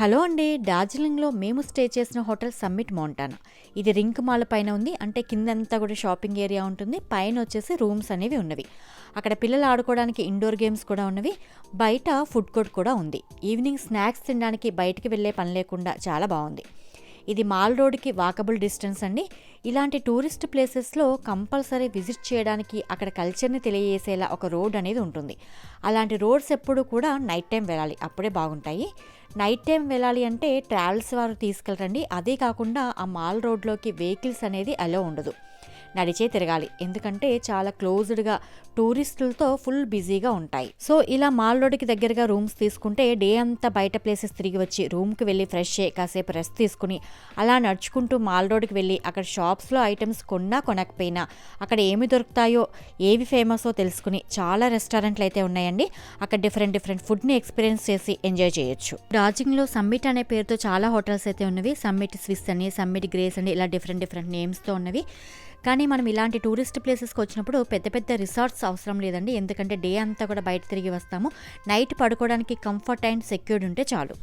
Hello అండి డార్జిలింగ్లో మేము stay చేసిన హోటల్ సమ్మిట్ మౌంటానా? ఇది రింక్ మాల్ పైన ఉంది అంటే కిందంతా కూడా షాపింగ్ ఏరియా ఉంటుంది పైన వచ్చేసి రూమ్స్ అనేవి ఉన్నవి. అక్కడ పిల్లలు ఆడుకోవడానికి ఇండోర్ గేమ్స్ కూడా ఉన్నవి బయట ఫుడ్ కోర్ట్ కూడా ఉంది. ఈవినింగ్ స్నాక్స్ తినడానికి బయటికి వెళ్ళే పని లేకుండా చాలా బాగుంది. ఇది మాల్ రోడ్కి వాకబుల్ డిస్టెన్స్ అండి. ఇలాంటి టూరిస్ట్ ప్లేసెస్లో కంపల్సరీ విజిట్ చేయడానికి అక్కడ కల్చర్ని తెలియజేసేలా ఒక రోడ్ అనేది ఉంటుంది. అలాంటి రోడ్స్ ఎప్పుడు కూడా నైట్ టైం వెళ్ళాలి అప్పుడే బాగుంటాయి. నైట్ టైం వెళ్ళాలి అంటే ట్రావెల్స్ వారు తీసుకెళ్ళరండి అదే కాకుండా ఆ మాల్ రోడ్లోకి వెహికల్స్ అనేది అలో ఉండదు. నడిచే తిరగాలి. ఎందుకంటే చాలా క్లోజ్డ్గా టూరిస్టులతో ఫుల్ బిజీగా ఉంటాయి. సో ఇలా మాల్ రోడ్డుకి దగ్గరగా రూమ్స్ తీసుకుంటే డే అంతా బయట ప్లేసెస్ తిరిగి వచ్చి రూమ్కి వెళ్ళి ఫ్రెష్ అయ్యి కాసేపు రెస్ట్ తీసుకుని అలా నడుచుకుంటూ మాల్ రోడ్డుకి వెళ్ళి అక్కడ షాప్స్లో ఐటమ్స్ కొన్నా కొనకపోయినా అక్కడ ఏమి దొరుకుతాయో ఏవి ఫేమసో తెలుసుకుని చాలా రెస్టారెంట్లు అయితే ఉన్నాయండి. అక్కడ డిఫరెంట్ డిఫరెంట్ ఫుడ్ని ఎక్స్పీరియన్స్ చేసి ఎంజాయ్ చేయొచ్చు. డార్జింగ్లో సమ్మిట్ అనే పేరుతో చాలా హోటల్స్ అయితే ఉన్నవి. సమ్మిట్ స్విస్ అని సమ్మిట్ గ్రేస్ అని ఇలా డిఫరెంట్ డిఫరెంట్ నేమ్స్తో ఉన్నవి. కానీ మనం ఇలాంటి టూరిస్ట్ ప్లేసెస్కి వచ్చినప్పుడు పెద్ద పెద్ద రిసార్ట్స్ అవసరం లేదండి. ఎందుకంటే డే అంతా కూడా బయట తిరిగి వస్తాము. నైట్ పడుకోవడానికి కంఫర్ట్ అండ్ సెక్యూర్డ్ ఉంటే చాలు.